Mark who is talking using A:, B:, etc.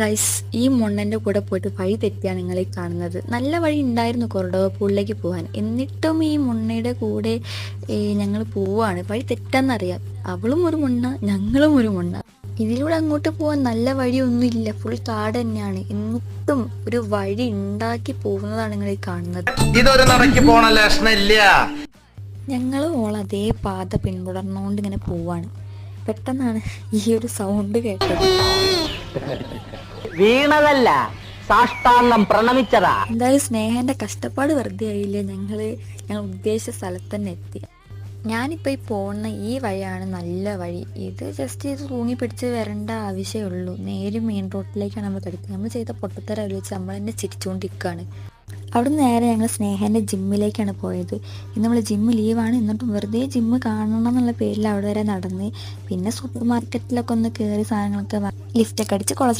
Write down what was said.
A: Guys ഈ മുണ്ണന്റെ കൂടെ പോയിട്ട് വഴി തെറ്റിയാണ് നിങ്ങളെ കാണുന്നത്. നല്ല വഴി ഉണ്ടായിരുന്നു കൊറഡോവ പൂളിലേക്ക് പോകാൻ എന്നിട്ടും ഈ മുണ്ണയുടെ കൂടെ ഞങ്ങൾ പോവാണ്. വഴി തെറ്റാന്നറിയാം. അവളും ഒരു മുണ്ണ ഞങ്ങളും ഒരു മുണ്ണ. ഇതിലൂടെ അങ്ങോട്ട് പോകാൻ നല്ല വഴിയൊന്നുമില്ല. ഫുൾ കാട് തന്നെയാണ്. എന്നിട്ടും ഒരു വഴി ഉണ്ടാക്കി പോകുന്നതാണ് നിങ്ങൾ ഈ കാണുന്നത്.
B: ഇതൊരു നടക്കി പോണ ലക്ഷണില്ല.
A: ഞങ്ങൾ ഓൾ അതേ പാത പിന്തുടർന്നുകൊണ്ട് ഇങ്ങനെ പോവാണ്. പെട്ടെന്നാണ് ഈ ഒരു സൗണ്ട് കേട്ടത്.
C: വീണതല്ല സാഷ്ടാംഗം പ്രണമിച്ചതാ.
A: എന്തായാലും സ്നേഹന്റെ കഷ്ടപ്പാട് വെറുതെ ആയില്ല ഞങ്ങൾ? ഞങ്ങൾ ഉദ്ദേശിച്ച സ്ഥലത്ത് തന്നെ എത്തി. ഞാനിപ്പോൾ ഈ പോണ ഈ വഴിയാണ് നല്ല വഴി. ഇത് ജസ്റ്റ് ഇത് തൂങ്ങി പിടിച്ച് വരേണ്ട ആവശ്യമുള്ളൂ നേരെ മെയിൻ റോഡിലേക്കാണ് നമ്മൾ കിടക്കുന്നത്. നമ്മൾ ചെയ്ത പൊട്ടത്തര വെച്ച് നമ്മൾ തന്നെ ചിരിച്ചുകൊണ്ടിരിക്കുകയാണ് അവിടെ നിന്ന് നേരെ ഞങ്ങൾ സ്നേഹന്റെ ജിമ്മിലേക്കാണ് പോയത്. ഇന്ന് നമ്മൾ ജിമ്മ് ലീവാണ് എന്നിട്ടും വെറുതെ ജിമ്മ് കാണണം എന്നുള്ള പേരിൽ അവിടെ വരെ നടന്ന് പിന്നെ സൂപ്പർ മാർക്കറ്റിലൊക്കെ ഒന്ന് കയറി സാധനങ്ങളൊക്കെ ലിഫ്റ്റൊക്കെ അടിച്ച് കോളേജിൽ